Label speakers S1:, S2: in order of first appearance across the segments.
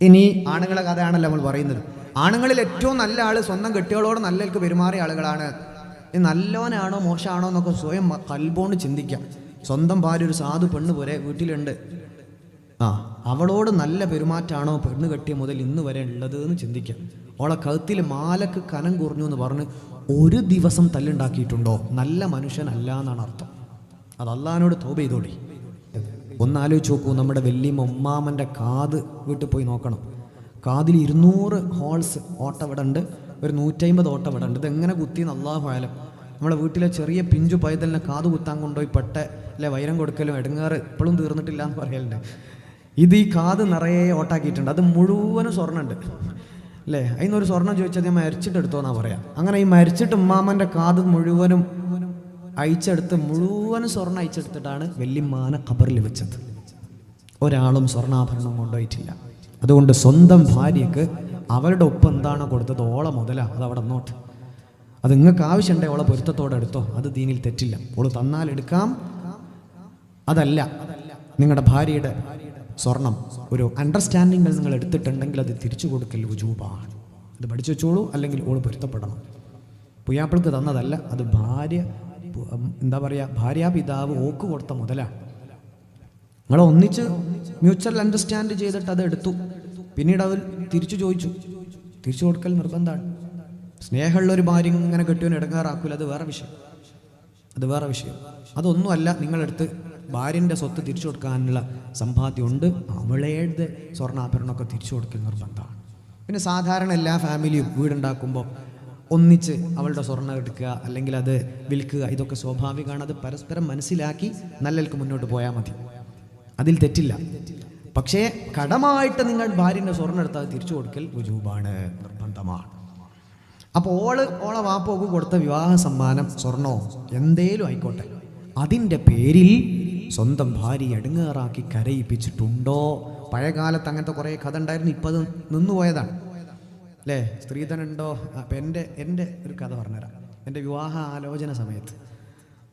S1: ഇനി ആണുങ്ങളെ കഥയാണല്ലോ നമ്മൾ പറയുന്നത്. ആണുങ്ങളിൽ ഏറ്റവും നല്ല ആൾ സ്വന്തം കെട്ടികളോട് നല്ലവർക്ക് പെരുമാറിയ ആളുകളാണ്. നല്ലവനാണോ മോശമാണോ എന്നൊക്കെ സ്വയം കൽബോണ്ട് ചിന്തിക്കാം. സ്വന്തം ഭാര്യ ഒരു സാധു പെണ്ണ് പോലെ വീട്ടിലുണ്ട്. ആ അവളോട് നല്ല പെരുമാറ്റമാണോ പെണ്ണ് കെട്ടിയ മുതൽ ഇന്ന് വരെ ഉള്ളത് എന്ന് ചിന്തിക്കാം. അവളെ കഴുത്തിൽ മാലക്ക് കനം കുറഞ്ഞു എന്ന് പറഞ്ഞ് ഒരു ദിവസം തല്ലുണ്ടാക്കിയിട്ടുണ്ടോ? നല്ല മനുഷ്യനല്ല എന്നാണ് അർത്ഥം. അത് അള്ളഹാനോട് തോപ ചെയ്തോളി. ഒന്നാലോചിച്ച് നോക്കൂ നമ്മുടെ വല്യമ്മ ഉമ്മാമന്റെ കാത് വീട്ടിൽ പോയി നോക്കണം. കാതിൽ ഇരുന്നൂറ് ഹോൾസ് ഓട്ട ഇവിടെ ഉണ്ട് ഒരു നൂറ്റമ്പത് ഓട്ട ഇവിടെ ഉണ്ട് ഇതെങ്ങനെ കുത്തി അള്ളാഹു ആയാലും നമ്മളെ വീട്ടിലെ ചെറിയ പിഞ്ചു പൈതലിനെ കാത് കുത്താൻ കൊണ്ടുപോയി പെട്ട അല്ലെ വൈരം കൊടുക്കലും എടുങ്ങാറ് ഇപ്പോഴും തീർന്നിട്ടില്ല എന്ന് പറയലുണ്ട്. ഇത് ഈ കാത് നിറയെ ഓട്ടാക്കിയിട്ടുണ്ട്. അത് മുഴുവനും സ്വർണമുണ്ട് അല്ലേ? അതിനൊരു സ്വർണം ചോദിച്ചാൽ ഞാൻ മരിച്ചിട്ട് എടുത്തോന്നാ പറയാം. അങ്ങനെ ഈ മരിച്ചിട്ട് ഉമ്മാമന്റെ കാത് മുഴുവനും അയച്ചെടുത്ത് മുഴുവൻ സ്വർണം അയച്ചെടുത്തിട്ടാണ് വെല്ലിമാന ഖബറിൽ വെച്ചത്. ഒരാളും സ്വർണാഭരണം കൊണ്ടുപോയിട്ടില്ല. അതുകൊണ്ട് സ്വന്തം ഭാര്യക്ക് അവരുടെ ഒപ്പം എന്താണോ കൊടുത്തത് ഓള മുതലാ അത് അവിടെ നോട്ട് അത് നിങ്ങൾക്ക് ആവശ്യമുണ്ടേ ഓളെ പൊരുത്തത്തോടെ എടുത്തോ. അത് ദീനിൽ തെറ്റില്ല. ഓൾ തന്നാൽ എടുക്കാം. അതല്ല നിങ്ങളുടെ ഭാര്യയുടെ സ്വർണം ഒരു അണ്ടർസ്റ്റാൻഡിങ്ങിൽ നിങ്ങൾ എടുത്തിട്ടുണ്ടെങ്കിൽ അത് തിരിച്ചു കൊടുക്കൽ വുജൂബാണ്. അത് പഠിച്ചു വെച്ചോളൂ അല്ലെങ്കിൽ ഓൾ പൊരുത്തപ്പെടണം. പുയ്യാപ്പിൾക്ക് തന്നതല്ല അത് ഭാര്യ എന്താ പറയുക ഭാര്യാപിതാവ് ഓക്ക് കൊടുത്ത മുതലാണ് നിങ്ങൾ ഒന്നിച്ച് മ്യൂച്വൽ അണ്ടർസ്റ്റാൻഡ് ചെയ്തിട്ട് അത് എടുത്തു. പിന്നീട് അവർ തിരിച്ചു ചോദിച്ചു. തിരിച്ചു കൊടുക്കൽ നിർബന്ധമാണ് സ്നേഹമുള്ള ഒരു ഭാര്യ ഇങ്ങനെ കെട്ടിയവന് ഇടങ്ങാറാക്കൂല അത് വേറെ വിഷയം. അത് വേറെ വിഷയം. അതൊന്നുമല്ല നിങ്ങളെടുത്ത് ഭാര്യന്റെ സ്വത്ത് തിരിച്ചു കൊടുക്കാനുള്ള സമ്പാദ്യമുണ്ട്. അവളേത് സ്വർണാഭരണമൊക്കെ തിരിച്ചു കൊടുക്കൽ നിർബന്ധമാണ് പിന്നെ സാധാരണ എല്ലാ ഫാമിലിയും വീടുണ്ടാക്കുമ്പോൾ ഒന്നിച്ച് അവളുടെ സ്വർണം എടുക്കുക അല്ലെങ്കിൽ അത് വിൽക്കുക ഇതൊക്കെ സ്വാഭാവികമാണ്. അത് പരസ്പരം മനസ്സിലാക്കി നല്ലൽക്ക് മുന്നോട്ട് പോയാൽ മതി. അതിൽ തെറ്റില്ല. പക്ഷേ കടമായിട്ട് നിങ്ങൾ ഭാര്യന്റെ സ്വർണം എടുത്താൽ തിരിച്ചു കൊടുക്കൽ വുജൂബാണ് നിർബന്ധമാണ്. അപ്പോൾ ഓൾ ഓളെ വാപ്പോക്ക് കൊടുത്ത വിവാഹ സമ്മാനം സ്വർണോ എന്തേലും ആയിക്കോട്ടെ. അതിന്റെ പേരിൽ സ്വന്തം ഭാര്യ അടുങ്ങേറാക്കി കരയിപ്പിച്ചിട്ടുണ്ടോ? പഴയകാലത്ത് അങ്ങനത്തെ കുറേ കഥ ഉണ്ടായിരുന്നു ഇപ്പം അത് നിന്നുപോയതാണ്. അല്ലേ സ്ത്രീധനുണ്ടോ? അപ്പം എന്റെ എന്റെ ഒരു കഥ പറഞ്ഞുതരാം. എന്റെ വിവാഹ ആലോചന സമയത്ത്.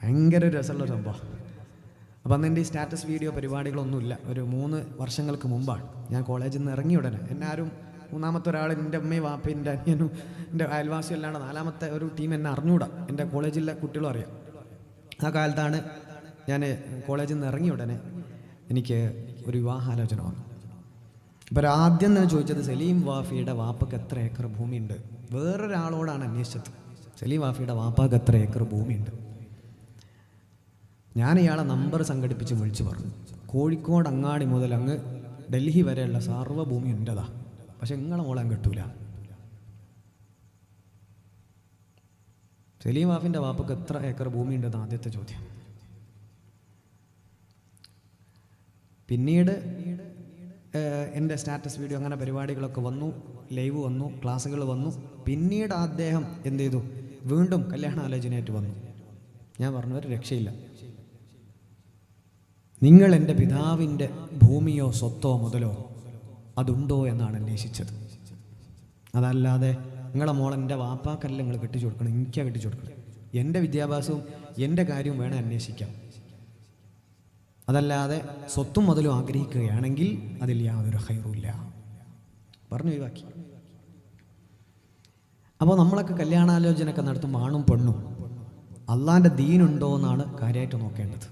S1: ഭയങ്കര രസമുള്ള സംഭവം. അപ്പം അന്ന് എന്റെ ഈ സ്റ്റാറ്റസ് വീഡിയോ പരിപാടികളൊന്നുമില്ല. ഒരു മൂന്ന് വർഷങ്ങൾക്ക് മുമ്പാണ്. ഞാൻ കോളേജിൽ നിന്ന് ഇറങ്ങിയ ഉടനെ. എന്നെ ആരും മൂന്നാമത്തെ ഒരാൾ എന്റെ അമ്മയും വാപ്പയും എന്റെ അനിയനും എന്റെ അയൽവാസിയും അല്ലാണ്ട് നാലാമത്തെ ഒരു ടീം എന്നെ അറിഞ്ഞൂടാ എന്റെ കോളേജിലെ കുട്ടികളും അറിയാം. ആ കാലത്താണ് ഞാൻ കോളേജിൽ നിന്ന് ഇറങ്ങിയ ഉടനെ എനിക്ക് ഒരു വിവാഹാലോചന വന്നു. അപ്പോൾ ആദ്യം തന്നെ ചോദിച്ചത് സലീം വാഫിയുടെ വാപ്പക്ക് എത്ര ഏക്കർ ഭൂമിയുണ്ട്? വേറൊരാളോടാണ് അന്വേഷിച്ചത്. സലീം വാഫിയുടെ വാപ്പാക്ക് എത്ര ഏക്കർ ഭൂമിയുണ്ട്? ഞാൻ ഇയാളെ നമ്പർ സംഘടിപ്പിച്ച് വിളിച്ചു പറഞ്ഞു. കോഴിക്കോട് അങ്ങാടി മുതൽ അങ്ങ് ഡൽഹി വരെയുള്ള സർവഭൂമി ഉണ്ടതാ. പക്ഷെ നിങ്ങളെ മോളാൻ കിട്ടൂല. സലീം വാഫിന്റെ വാപ്പക്ക് എത്ര ഏക്കർ ഭൂമി ഉണ്ടെന്ന് ആദ്യത്തെ ചോദ്യം. പിന്നീട് എന്റെ സ്റ്റാറ്റസ് വീഡിയോ അങ്ങനെ പരിപാടികളൊക്കെ വന്നു ലൈവ് വന്നു ക്ലാസ്സുകൾ വന്നു. പിന്നീട് അദ്ദേഹം എന്ത് ചെയ്തു? വീണ്ടും കല്യാണാലോചനയായിട്ട് വന്നു. ഞാൻ പറഞ്ഞവർ രക്ഷയില്ല. നിങ്ങൾ എന്റെ പിതാവിന്റെ ഭൂമിയോ സ്വത്തോ മുതലോ അതുണ്ടോ എന്നാണ് അന്വേഷിച്ചത്. അതല്ലാതെ നിങ്ങളെ മോൾ എന്റെ വാപ്പാക്കല്ല നിങ്ങൾ കെട്ടിച്ചു കൊടുക്കണം എനിക്കാണ് കെട്ടിച്ചു കൊടുക്കണം. എന്റെ വിദ്യാഭ്യാസവും എന്റെ കാര്യവും വേണേൽ അന്വേഷിക്കാം. അതല്ലാതെ സ്വത്തും മുതലും ആഗ്രഹിക്കുകയാണെങ്കിൽ അതിൽ യാതൊരു ഹൈറുമില്ല പറഞ്ഞു ഒഴിവാക്കി. അപ്പോൾ നമ്മളൊക്കെ കല്യാണാലോചനയൊക്കെ നടത്തുമ്പോൾ ആണും പെണ്ണും അള്ളാന്റെ ദീനുണ്ടോ എന്നാണ് കാര്യമായിട്ട് നോക്കേണ്ടത്.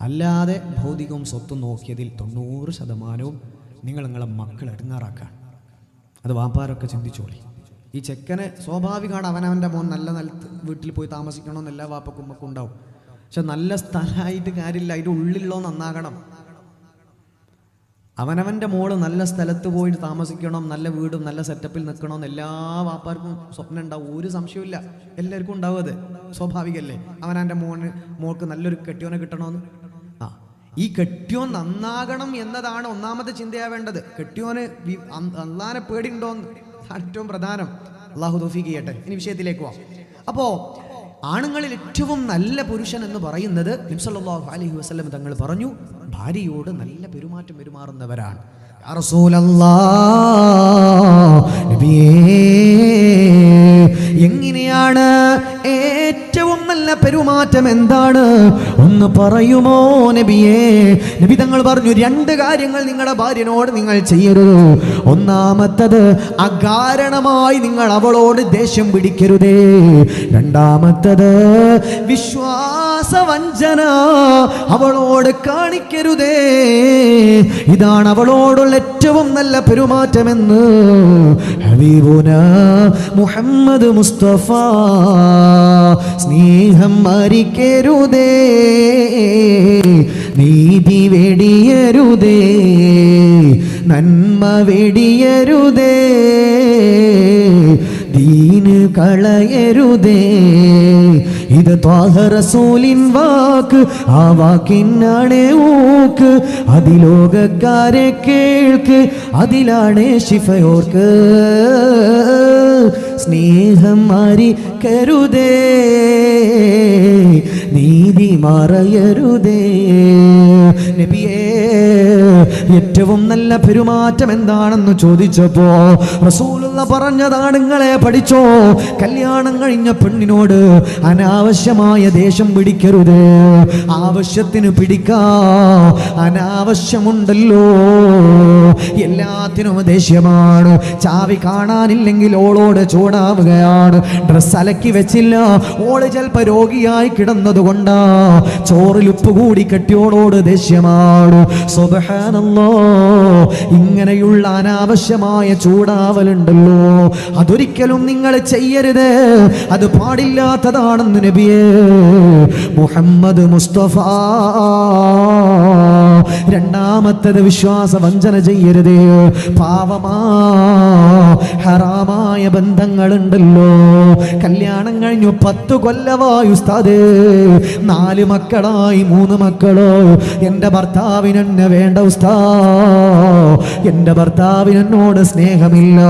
S1: അല്ലാതെ ഭൗതികവും സ്വത്തും നോക്കിയതിൽ തൊണ്ണൂറ് ശതമാനവും നിങ്ങൾ നിങ്ങളെ മക്കൾ എടുങ്ങാറാക്കാൻ. അത് വാപ്പാരൊക്കെ ചിന്തിച്ചോളി. ഈ ചെക്കനെ സ്വാഭാവികമാണ് അവനവന്റെ മോൻ നല്ല നിലത്ത് വീട്ടിൽ പോയി താമസിക്കണമെന്നെല്ലാ വാപ്പക്കുമ്മക്കും ഉണ്ടാവും. പക്ഷെ നല്ല സ്ഥലമായിട്ട് കാര്യമില്ല. അതിന്റെ ഉള്ളിലോ നന്നാകണം. അവനവന്റെ മോൾ നല്ല സ്ഥലത്ത് പോയിട്ട് താമസിക്കണം നല്ല വീടും നല്ല സെറ്റപ്പിൽ നിൽക്കണം എല്ലാ വാപ്പാർക്കും സ്വപ്നം ഉണ്ടാവും. ഒരു സംശയമില്ല എല്ലാവർക്കും ഉണ്ടാവും അത്. സ്വാഭാവികല്ലേ അവനവന്റെ മോന് മോൾക്ക് നല്ലൊരു കെട്ടിയോനെ കിട്ടണമെന്ന്. ആ ഈ കെട്ടിയോൻ നന്നാകണം എന്നതാണ് ഒന്നാമത്തെ ചിന്തയാവേണ്ടത് കെട്ടിയോന് വി- അ- അള്ളാനെ പേടിയുണ്ടോന്ന് ഏറ്റവും പ്രധാനം. അള്ളാഹു തോഫീക്ക് ചെയ്യട്ടെ. ഇനി വിഷയത്തിലേക്ക് പോവാം. അപ്പോൾ ആണുങ്ങളിൽ ഏറ്റവും നല്ല പുരുഷൻ എന്ന് പറയുന്നത് നിംസല്ലാഹു അലഹി വസ്ലം തങ്ങൾ പറഞ്ഞു ഭാര്യയോട് നല്ല പെരുമാറ്റം പെരുമാറുന്നവരാണ്. എങ്ങനെയാണ്? ഏറ്റവും നല്ല പെരുമാറ്റം എന്താണ്? ഒന്ന് പറയുമോ നബിയേ? നബി തങ്ങൾ പറഞ്ഞു രണ്ട് കാര്യങ്ങൾ നിങ്ങളുടെ ഭാര്യനോട് നിങ്ങൾ ചെയ്യരുത്. ഒന്നാമത്തത് അകാരണമായി നിങ്ങൾ അവളോട് ദേഷ്യം പിടിക്കരുതേ. രണ്ടാമത്തത് വിശ്വാസവഞ്ചന അവളോട് കാണിക്കരുതേ. ഇതാണ് അവളോടുള്ള ഏറ്റവും നല്ല പെരുമാറ്റമെന്ന് മുഹമ്മദ് മുസ്തഫ സ്നേഹം മരിക്കരുതേ നീതി വെടിയരുതേ നന്മ വെടിയരുതേ ദീന് കളയരുതേ. ഇത് ത്വാഹറസോലിൻ വാക്ക് ആ വാക്കിനാണ് ഊക്ക്. അതിലോകക്കാരെ കേൾക്ക് അതിലാണ് ശിഫയോർക്ക്. സ്നേഹം മാറി കരുതേ നീതി മറയരുതേ നബിയേ ഏറ്റവും നല്ല പെരുമാറ്റം എന്താണെന്ന് ചോദിച്ചപ്പോ റസൂലുള്ള പറഞ്ഞതാണ് നിങ്ങളെ പഠിച്ചോ? കല്യാണം കഴിഞ്ഞ പെണ്ണിനോട് അനാവശ്യമായ ദേഷ്യം പിടിക്കരുത്. ആവശ്യത്തിന് പിടിക്കാ. അനാവശ്യമുണ്ടല്ലോ. എല്ലാത്തിനും ദേഷ്യമാണ്. ചാവി കാണാനില്ലെങ്കിൽ ഓളോട് ചൂടാവുകയാണ്. ഡ്രസ് അലക്കി വെച്ചില്ല. ഓൾ ചിലപ്പോ രോഗിയായി കിടന്നത് കൊണ്ടാ. ചോറിൽ ഉപ്പ് കൂടി കെട്ടിയോളോട് ദേഷ്യമാണ്. സുബഹാനല്ലോ. ഇങ്ങനെയുള്ള അനാവശ്യമായ ചൂടാവലുണ്ടല്ലോ. അതൊരിക്കലും നിങ്ങൾ ചെയ്യരുത്. അത് പാടില്ലാത്തതാണെന്ന് നബിയേ. മുഹമ്മദ് മുസ്തഫ. രണ്ടാമത്തത് വിശ്വാസ വഞ്ചന ചെയ്യരുത്. പാവമാ ഹറാമായ ബന്ധങ്ങളുണ്ടല്ലോ. കല്യാണം കഴിഞ്ഞു പത്തു കൊല്ലമായി ഉസ്താദേ. നാല് മക്കളായി മൂന്ന് മക്കളോ? എന്റെ ഭർത്താവിനെന്നെ വേണ്ട ഉസ്താ. എന്റെ ഭർത്താവിനെന്നോട് സ്നേഹമില്ല.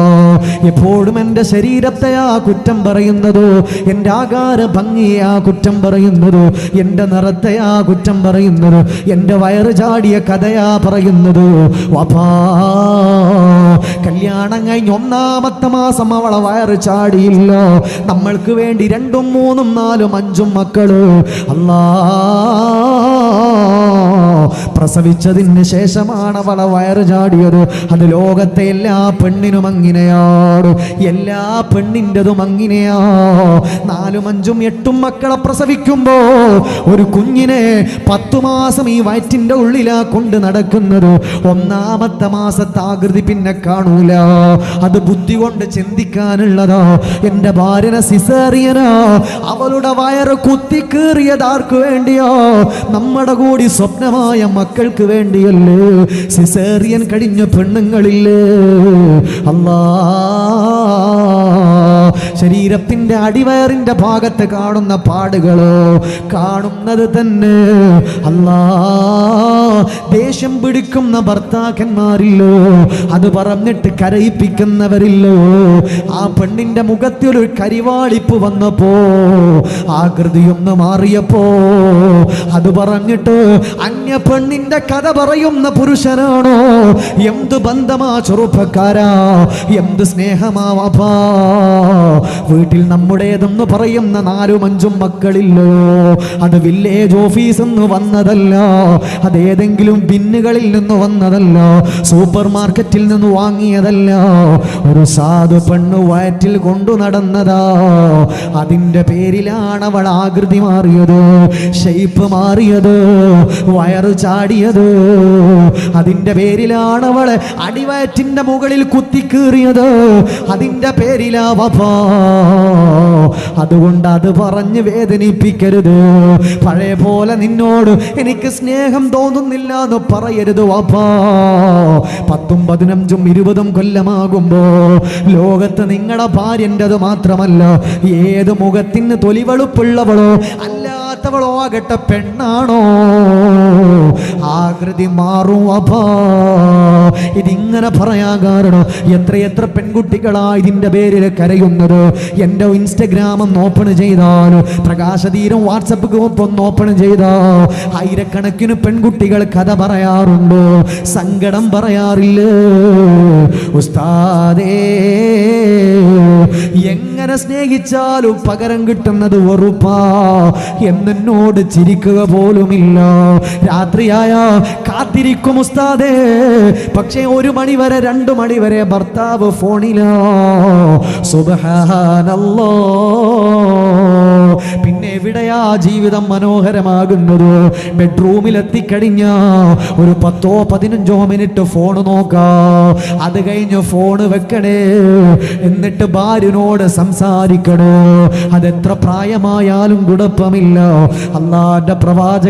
S1: എപ്പോഴും എന്റെ ശരീരത്തെ ആ കുറ്റം പറയുന്നതോ എന്റെ ആകാര ഭംഗിയെ ആ കുറ്റം പറയുന്നതോ എന്റെ നിറത്തെ ആ കുറ്റം പറയുന്നതോ എന്റെ വയറ് ചാടിയ കഥയാ പറയുന്നതോ. വാപ്പാ കല്യാണം കഴിഞ്ഞ് ഒന്നാമത്തെ മാസം അവളെ വയറ് ചാടിയില്ല. നമ്മൾക്ക് വേണ്ടി രണ്ടും മൂന്നും നാലും അഞ്ചും മക്കളോ. അല്ലാ പ്രസവിച്ചതിന് ശേഷമാണ് അവളെ വയറ് ചാടിയത്. അത് ലോകത്തെ എല്ലാ പെണ്ണിനും അങ്ങനെയാണ് എല്ലാ പെണ്ണിന്റെതും അങ്ങനെയാ. നാലും അഞ്ചും എട്ടും മക്കളെ പ്രസവിക്കുമ്പോൾ ഒരു കുഞ്ഞിനെ പത്തു മാസം ഈ വയറ്റിന്റെ ഉള്ളിലാ കൊണ്ട് നടക്കുന്നത്. ഒന്നാമത്തെ മാസത്തെ ആകൃതി പിന്നെ കാണൂല. അത് ബുദ്ധി കൊണ്ട് ചിന്തിക്കാനുള്ളതോ. എന്റെ ഭാര്യനെ സിസേറിയനോ. അവളുടെ വയറ് കുത്തിക്കേറിയതാർക്ക് വേണ്ടിയോ? നമ്മുടെ കൂടി സ്വപ്നമായ മക്കൾക്ക് വേണ്ടിയല്ലേ? സിസേറിയൻ കഴിഞ്ഞ പെണ്ണുങ്ങളില്ലേ? അല്ലാ. ശരീരത്തിന്റെ അടിവയറിന്റെ ഭാഗത്ത് കാണുന്ന പാടുകളോ കാണുന്നത് തന്നെ. അല്ലാ. ദേഷ്യം പിടിക്കുന്ന ഭർത്താക്കന്മാരില്ലോ. അത് പറഞ്ഞിട്ട് കരയിപ്പിക്കുന്നവരില്ലോ. ആ പെണ്ണിന്റെ മുഖത്തിൽ ഒരു കരിവാളിപ്പ് വന്നപ്പോ ആകൃതിയൊന്ന് മാറിയപ്പോ അത് പറഞ്ഞിട്ട് അന്യ പെണ്ണിന്റെ കഥ പറയുന്ന പുരുഷനാണോ? എന്ത് ബന്ധമാ ചെറുപ്പക്കാരാ? എന്ത് സ്നേഹമാ വാപ്പാ വീട്ടിൽ നമ്മുടേതെന്ന് പറയുന്ന നാലും അഞ്ചും മക്കളില്ലോ. അത് വില്ലേജ് ഓഫീസ് എന്ന് വന്നതല്ല. അതേതെങ്കിലും ബിന്നുകളിൽ നിന്ന് വന്നതല്ല. സൂപ്പർ മാർക്കറ്റിൽ നിന്ന് വാങ്ങിയതല്ല. ഒരു സാധു പെണ്ണ് വയറ്റിൽ കൊണ്ടു നടന്നതാ. അതിന്റെ പേരിലാണ് അവൾ ആകൃതി മാറിയത് ഷെയ്പ്പ് മാറിയത്. വയറ് ചാടിയത്? അതിന്റെ പേരിലാണ് അവൾ അടിവയറ്റിന്റെ മുകളിൽ കുത്തിക്കീറിയത്? അതിന്റെ പേരിലാ വഫാ അതുകൊണ്ട് അത് പറഞ്ഞ് വേദനിപ്പിക്കരുത്. പഴയ പോലെ നിന്നോട് എനിക്ക് സ്നേഹം തോന്നുന്നില്ല എന്ന് പറയരുത് വാപ്പാ. പത്തും പതിനഞ്ചും ഇരുപതും കൊല്ലമാകുമ്പോൾ ലോകത്ത് നിങ്ങളുടെ ഭാര്യന്റെത് മാത്രമല്ല ഏത് മുഖത്തിന് തൊലിവെളുപ്പുള്ളവളോ അല്ലാത്തവളോ ആകട്ടെ പെണ്ണാണോ? ആകൃതി മാറും അപ്പാ ഇതിങ്ങനെ പറയാൻ കാരണം എത്രയെത്ര പെൺകുട്ടികളാ ഇതിന്റെ പേരിൽ കരയുന്നത്. എന്റെ ഇൻസ്റ്റഗ്രാം ഒന്ന് ഓപ്പൺ ചെയ്താൽ പ്രകാശതീരം വാട്സപ്പ് ഗ്രൂപ്പ് ഒന്ന് ഓപ്പൺ ചെയ്താൽ ആയിരക്കണക്കിന് പെൺകുട്ടികൾ കഥ പറയാറുണ്ട്. സങ്കടം പറയാറില്ല? ഉസ്താദേ
S2: സ്നേഹിച്ചാലും പകരം കിട്ടുന്നത് വെറുപ്പാ. എന്നോട് ചിരിക്കുക പോലുമില്ല. രാത്രിയായ കാത്തിരിക്കും ഉസ്താദേ. പക്ഷേ ഒരു മണി വരെ രണ്ടു മണി വരെ ഭർത്താവ് ഫോണിലാ. സുബഹാനല്ലോ. ജീവിതം മനോഹരമാകുന്നത്. ബെഡ്റൂമിൽ എത്തിക്കഴിഞ്ഞ ഒരു പത്തോ പതിനഞ്ചോ മിനിറ്റ് ഫോൺ നോക്കാം. അത് കഴിഞ്ഞ് ഫോൺ വെക്കണേ. എന്നിട്ട് ഭാര്യനോട് സംസാരിക്കണേ. അതെത്ര പ്രായമായാലും കുഴപ്പമില്ല. അള്ളാന്റെ പ്രവാചക